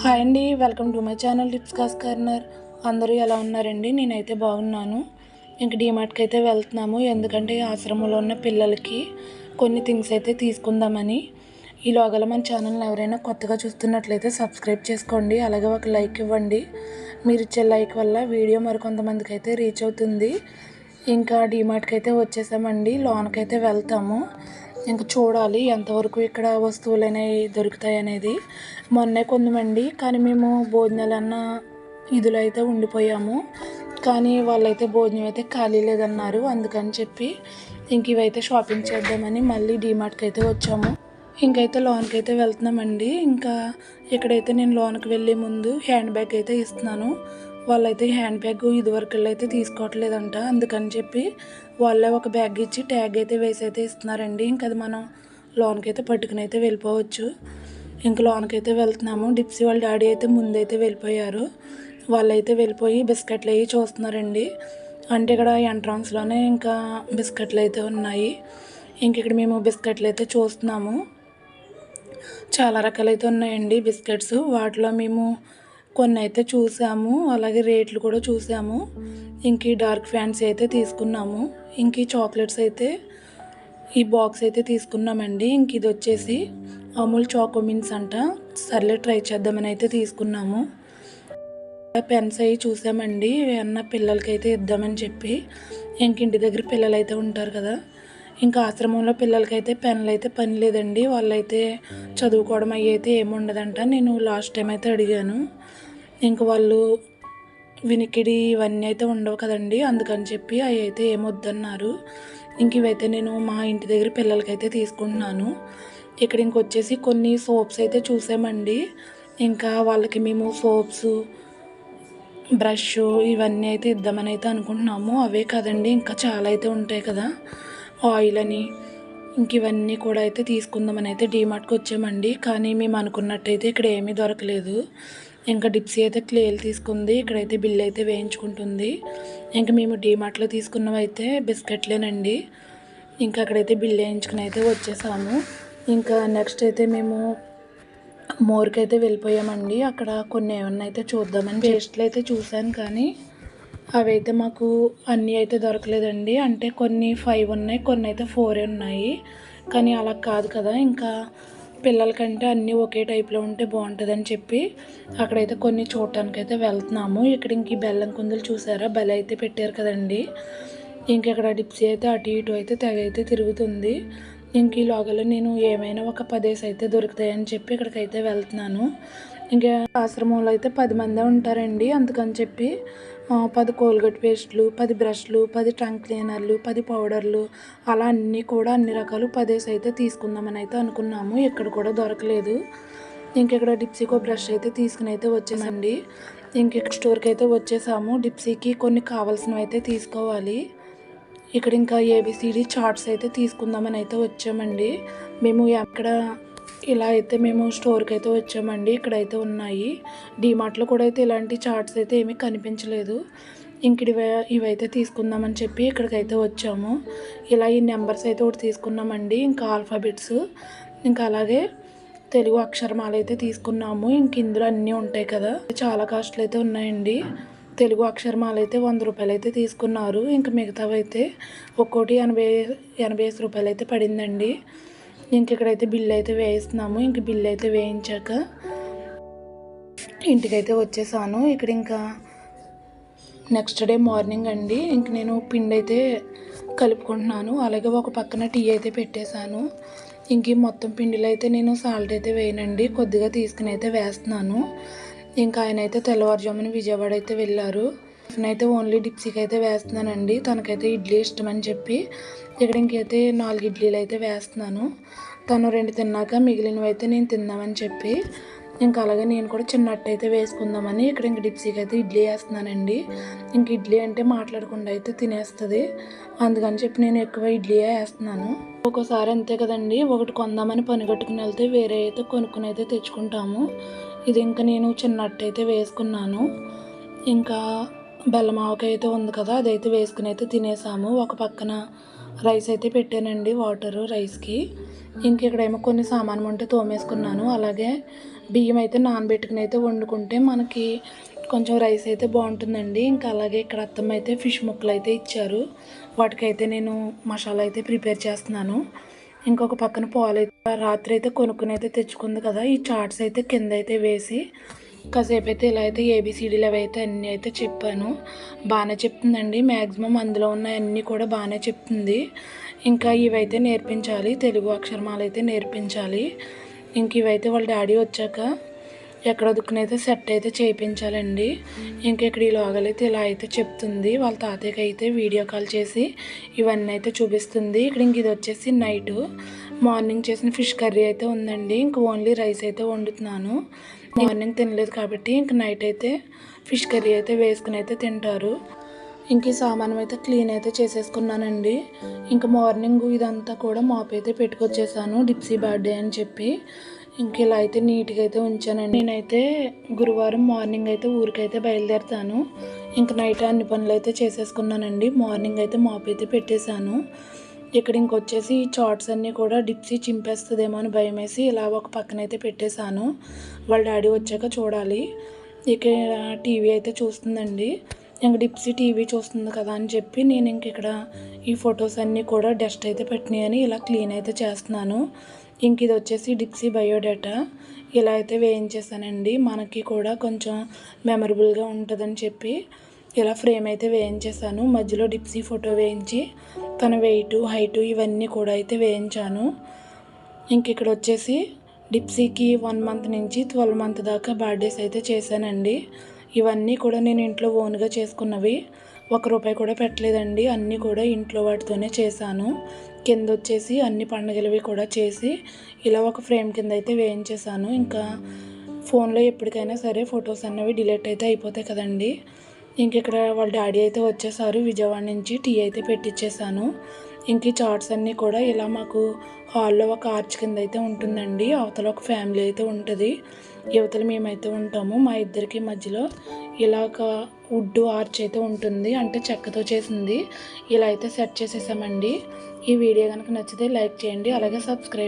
Hi అండి welcome to my channel tips cause corner. అందరూ ఎలా ఉన్నారండి? నేనైతే బాగున్నాను. ఇంక డిమార్ట్కి అయితే వెళ్తున్నాము. ఎందుకంటే ఆశ్రమంలో ఉన్న పిల్లలకి కొన్ని థింగ్స్ అయితే తీసుకుందామని. ఈ లోగల మన ఛానల్ని ఎవరైనా కొత్తగా చూస్తున్నట్లయితే సబ్స్క్రైబ్ చేసుకోండి. అలాగే ఒక లైక్ ఇవ్వండి. మీరు ఇచ్చే లైక్ వల్ల వీడియో మరికొంతమందికి అయితే రీచ్ అవుతుంది. ఇంకా డిమార్ట్కి అయితే వచ్చేసామండి. లోనకైతే వెళ్తాము. ఇంకా చూడాలి ఎంతవరకు ఇక్కడ వస్తువులు అనేవి దొరుకుతాయి అనేది మొన్నే కొందమండి కానీ మేము భోజనాలన్న ఇదిలో అయితే ఉండిపోయాము. కానీ వాళ్ళైతే భోజనం అయితే ఖాళీ లేదన్నారు అందుకని చెప్పి ఇంక ఇవైతే షాపింగ్ చేద్దామని మళ్ళీ డీమార్ట్కి అయితే వచ్చాము. ఇంకైతే లోన్కి అయితే వెళ్తున్నామండి. ఇంకా ఇక్కడైతే నేను లోన్కి వెళ్ళే ముందు హ్యాండ్ బ్యాగ్ అయితే ఇస్తున్నాను. వాళ్ళైతే హ్యాండ్ బ్యాగ్ ఇదివరకు అయితే తీసుకోవట్లేదంట. అందుకని చెప్పి వాళ్ళే ఒక బ్యాగ్ ఇచ్చి ట్యాగ్ అయితే వేసి అయితే ఇస్తున్నారండి. ఇంకా అది మనం లోన్కి అయితే పట్టుకుని అయితే వెళ్ళిపోవచ్చు. ఇంక లోన్కి అయితే వెళ్తున్నాము. డిప్సీ వాళ్ళ డాడీ అయితే ముందైతే వెళ్ళిపోయారు. వాళ్ళైతే వెళ్ళిపోయి బిస్కెట్లు అవి చూస్తున్నారండి. అంటే ఇక్కడ ఎంట్రన్స్లోనే ఇంకా బిస్కెట్లు అయితే ఉన్నాయి. ఇంక ఇక్కడ మేము బిస్కెట్లు అయితే చూస్తున్నాము. చాలా రకాలైతే ఉన్నాయండి బిస్కెట్స్. వాటిలో మేము కొన్ని అయితే చూసాము అలాగే రేట్లు కూడా చూసాము. ఇంక ఈ డార్క్ ఫ్యాన్స్ అయితే తీసుకున్నాము. ఇంక ఈ చాక్లెట్స్ అయితే ఈ బాక్స్ అయితే తీసుకున్నామండి. ఇంక ఇది వచ్చేసి అమూల్ చాకోమిన్స్ అంట. సర్లే ట్రై చేద్దామని అయితే తీసుకున్నాము. పెన్స్ అవి చూసామండి. అన్న పిల్లలకి అయితే ఇద్దామని చెప్పి. ఇంక ఇంటి దగ్గర పిల్లలు అయితే ఉంటారు కదా. ఇంకా ఆశ్రమంలో పిల్లలకైతే పెన్లు అయితే పని లేదండి. వాళ్ళైతే చదువుకోవడం అవి అయితే ఏమి ఉండదంట నేను లాస్ట్ టైం అయితే అడిగాను. ఇంక వాళ్ళు వినికిడి ఇవన్నీ అయితే ఉండవు కదండి. అందుకని చెప్పి అవి అయితే ఏమొద్దన్నారు. ఇంక ఇవైతే నేను మా ఇంటి దగ్గర పిల్లలకైతే తీసుకుంటున్నాను. ఇక్కడ ఇంకొచ్చేసి కొన్ని సోప్స్ అయితే చూసామండి. ఇంకా వాళ్ళకి మేము సోప్స్ బ్రష్ ఇవన్నీ అయితే ఇద్దామని అయితే అనుకుంటున్నాము. అవే కదండి ఇంకా చాలా అయితే ఉంటాయి కదా. ఆయిల్ అని ఇంక ఇవన్నీ కూడా అయితే తీసుకుందామని అయితే డీమార్ట్కి వచ్చామండి. కానీ మేము అనుకున్నట్టయితే ఇక్కడ ఏమీ దొరకలేదు. ఇంకా డిప్సీ అయితే క్లేలు తీసుకుంది. ఇక్కడైతే బిల్ అయితే వేయించుకుంటుంది. ఇంకా మేము డీమార్ట్లో తీసుకున్నవి అయితే బిస్కెట్లేనండి. ఇంకా అక్కడైతే బిల్ వేయించుకుని అయితే వచ్చేసాము. ఇంకా నెక్స్ట్ అయితే మేము మోర్కి అయితే వెళ్ళిపోయామండి. అక్కడ కొన్ని ఏమన్నా అయితే చూద్దామని పేస్ట్లు అయితే చూశాను కానీ అవి అయితే మాకు అన్నీ అయితే దొరకలేదండి. అంటే కొన్ని ఫైవ్ ఉన్నాయి కొన్ని అయితే ఫోర్ ఉన్నాయి. కానీ అలా కాదు కదా. ఇంకా పిల్లలకంటే అన్నీ ఒకే టైప్లో ఉంటే బాగుంటుందని చెప్పి అక్కడైతే కొన్ని చూడటానికి అయితే వెళ్తున్నాము. ఇక్కడ ఇంక ఈ బెల్లం కుందులు చూసారా? బెల్ల అయితే పెట్టారు కదండి. ఇంక ఇక్కడ డిప్సీ అయితే అటు ఇటు అయితే తెగ అయితే తిరుగుతుంది. ఇంక ఈ లోగలో నేను ఏమైనా ఒక పదేసి అయితే దొరుకుతాయని చెప్పి ఇక్కడికైతే వెళ్తున్నాను. ఇంకా ఆశ్రమంలో అయితే పది మందే ఉంటారండి. అందుకని చెప్పి పది కోల్గేట్ పేస్ట్లు పది బ్రష్లు పది టంగ్ క్లీనర్లు పది పౌడర్లు అలా అన్నీ కూడా అన్ని రకాలు పదేసి అయితే తీసుకుందామని అయితే అనుకున్నాము. ఇక్కడ కూడా దొరకలేదు. ఇంకెక్కడ డిప్సీకో బ్రష్ అయితే తీసుకుని అయితే వచ్చేసండి ఇంక ఇక్కడ స్టోర్కి అయితే వచ్చేసాము. డిప్సీకి కొన్ని కావాల్సినవి అయితే తీసుకోవాలి. ఇక్కడ ఇంకా ఏబిసిడి చార్ట్స్ అయితే తీసుకుందామని అయితే వచ్చామండి. మేము ఎక్కడ ఇలా అయితే మేము స్టోర్కి అయితే వచ్చామండి. ఇక్కడైతే ఉన్నాయి. డిమార్ట్లో కూడా అయితే ఇలాంటి చార్ట్స్ అయితే ఏమీ కనిపించలేదు. ఇంక ఇవి ఇవైతే తీసుకుందామని చెప్పి ఇక్కడికైతే వచ్చాము. ఇలా ఈ నెంబర్స్ అయితే ఒకటి తీసుకున్నామండి. ఇంకా ఆల్ఫాబెట్స్ ఇంకా అలాగే తెలుగు అక్షరమాల అయితే తీసుకున్నాము. ఇంక ఇందులో అన్నీ ఉంటాయి కదా. చాలా కాస్ట్లు అయితే ఉన్నాయండి. తెలుగు అక్షరమాల అయితే వంద రూపాయలు అయితే తీసుకున్నారు. ఇంకా మిగతావైతే ఒక్కోటి ఎనభై ఎనభై రూపాయలు అయితే పడిందండి. ఇంక ఇక్కడైతే బిల్ అయితే వేయిస్తున్నాము ఇంక బిల్ అయితే వేయించాక ఇంటికైతే వచ్చేసాను. ఇక్కడ ఇంకా నెక్స్ట్ డే మార్నింగ్ అండి. ఇంక నేను పిండి అయితే కలుపుకుంటున్నాను. అలాగే ఒక పక్కన టీ అయితే పెట్టేశాను. ఇంక మొత్తం పిండిలో అయితే నేను సాల్ట్ అయితే వేయనండి. కొద్దిగా తీసుకుని అయితే వేస్తున్నాను. ఇంకా ఆయన అయితే తెల్లవారుజామున విజయవాడ అయితే వెళ్ళారు. అయితే ఓన్లీ డిప్సీకి అయితే వేస్తున్నానండి. తనకైతే ఇడ్లీ ఇష్టం అని చెప్పి. ఇక్కడ ఇంకైతే నాలుగు ఇడ్లీలు అయితే వేస్తున్నాను. తను రెండు తిన్నాక మిగిలినవి అయితే నేను తిందామని చెప్పి. ఇంకా అలాగే నేను కూడా చిన్న అట్టు అయితే వేసుకుందామని ఇక్కడ ఇంక డిప్సీకి అయితే ఇడ్లీ వేస్తున్నానండి. ఇంక ఇడ్లీ అంటే మాట్లాడకుండా అయితే తినేస్తుంది. అందుకని చెప్పి నేను ఎక్కువ ఇడ్లీయే వేస్తున్నాను. ఒక్కోసారి అంతే కదండి. ఒకటి కొందామని పని కట్టుకుని వెళ్తే వేరే అయితే కొనుక్కుని అయితే తెచ్చుకుంటాము. ఇది ఇంకా నేను చిన్న అట్టు అయితే వేసుకున్నాను. ఇంకా బెల్లం ఆవకాయ అయితే ఉంది కదా అదైతే వేసుకుని అయితే తినేసాము. ఒక పక్కన రైస్ అయితే పెట్టానండి వాటరు రైస్కి ఇంక ఇక్కడేమో కొన్ని సామాను ఉంటే తోమేసుకున్నాను. అలాగే బియ్యం అయితే నానబెట్టుకుని అయితే వండుకుంటే మనకి కొంచెం రైస్ అయితే బాగుంటుందండి. ఇంకా అలాగే ఇక్కడ అత్తమ్మ అయితే ఫిష్ ముక్కలు అయితే ఇచ్చారు. వాటికైతే నేను మసాలా అయితే ప్రిపేర్ చేస్తున్నాను. ఇంకొక పక్కన పాలు అయితే రాత్రి అయితే కొనుక్కుని అయితే తెచ్చుకుంది కదా ఈ చాట్స్ అయితే కింద అయితే వేసి కాసేపు అయితే ఇలా అయితే ఏబిసిడీలు అవి అయితే అన్నీ అయితే చెప్పాను. బాగానే చెప్తుందండి. మ్యాక్సిమం అందులో ఉన్న అన్నీ కూడా బాగానే చెప్తుంది. ఇంకా ఇవైతే నేర్పించాలి. తెలుగు అక్షరమాలు అయితే నేర్పించాలి. ఇంక ఇవైతే వాళ్ళ డాడీ వచ్చాక ఎక్కడ దుక్కునైతే సెట్ అయితే చేయించాలండి. ఇంక ఇక్కడ ఈ లోగలైతే ఇలా అయితే చెప్తుంది. వాళ్ళ తాతయ్యకి అయితే వీడియో కాల్ చేసి ఇవన్నీ అయితే చూపిస్తుంది. ఇక్కడ ఇంక ఇది వచ్చేసి నైట్. మార్నింగ్ చేసిన ఫిష్ కర్రీ అయితే ఉందండి. ఇంక ఓన్లీ రైస్ అయితే వండుతున్నాను. మార్నింగ్ తినలేదు కాబట్టి ఇంక నైట్ అయితే ఫిష్ కర్రీ అయితే వేసుకుని అయితే తింటారు. ఇంక ఈ సామానం అయితే క్లీన్ అయితే చేసేసుకున్నానండి. ఇంక మార్నింగ్ ఇదంతా కూడా మాప్ అయితే పెట్టుకొచ్చేసాను డిప్సీ బర్త్డే అని చెప్పి. ఇంక ఇలా అయితే నీట్గా అయితే ఉంచానండి. నేనైతే గురువారం మార్నింగ్ అయితే ఊరికైతే బయలుదేరుతాను. ఇంక నైట్ అన్ని పనులు అయితే చేసేసుకున్నానండి. మార్నింగ్ అయితే మాప్ అయితే పెట్టేశాను. ఇక్కడ ఇంకొచ్చేసి ఈ చాట్స్ అన్నీ కూడా డిప్సీ చింపేస్తుందేమో అని భయం వేసి ఇలా ఒక పక్కన అయితే పెట్టేశాను. వాళ్ళ డాడీ వచ్చాక చూడాలి. ఇక టీవీ అయితే చూస్తుందండి. ఇంక డిప్సీ టీవీ చూస్తుంది కదా అని చెప్పి నేను ఇంక ఇక్కడ ఈ ఫొటోస్ అన్నీ కూడా డస్ట్ అయితే పెట్టినాయని ఇలా క్లీన్ అయితే చేస్తున్నాను. ఇంక ఇది వచ్చేసి డిప్సీ బయోడేటా. ఇలా అయితే వేయించేసానండి మనకి కూడా కొంచెం మెమరబుల్గా ఉంటుందని చెప్పి ఇలా ఫ్రేమ్ అయితే వేయించేసాను మధ్యలో డిప్సీ ఫోటో వేయించి తన వెయిట్ హైటు ఇవన్నీ కూడా అయితే వేయించాను. ఇంక ఇక్కడ వచ్చేసి డిప్సీకి వన్ మంత్ నుంచి ట్వెల్వ్ మంత్ దాకా బర్త్డేస్ అయితే చేశానండి. ఇవన్నీ కూడా నేను ఇంట్లో ఓన్గా చేసుకున్నవి. ఒక రూపాయి కూడా పెట్టలేదండి. అన్నీ కూడా ఇంట్లో వాటితోనే చేశాను. కింద వచ్చేసి అన్ని పండుగలవి కూడా చేసి ఇలా ఒక ఫ్రేమ్ కింద అయితే వేయించేసాను ఇంకా ఫోన్లో ఎప్పటికైనా సరే ఫొటోస్ అన్నవి డిలీట్ అయితే అయిపోతాయి కదండి. ఇంక ఇక్కడ వాళ్ళ డాడీ అయితే వచ్చేసారు. విజయవాడ నుంచి టీ అయితే పెట్టించేసాను ఇంక ఈ చార్ట్స్ అన్నీ కూడా ఇలా మాకు హాల్లో ఒక ఆర్చ్ కింద అయితే ఉంటుందండి. అవతల ఒక ఫ్యామిలీ అయితే ఉంటుంది. యువతలు మేమైతే ఉంటాము. మా ఇద్దరికి మధ్యలో ఇలా ఒక వుడ్ ఆర్చ్ అయితే ఉంటుంది. అంటే చెక్కతో చేసింది. ఇలా అయితే సెట్ చేసేసామండి. ఈ వీడియో కనుక నచ్చితే లైక్ చేయండి. అలాగే సబ్స్క్రైబ్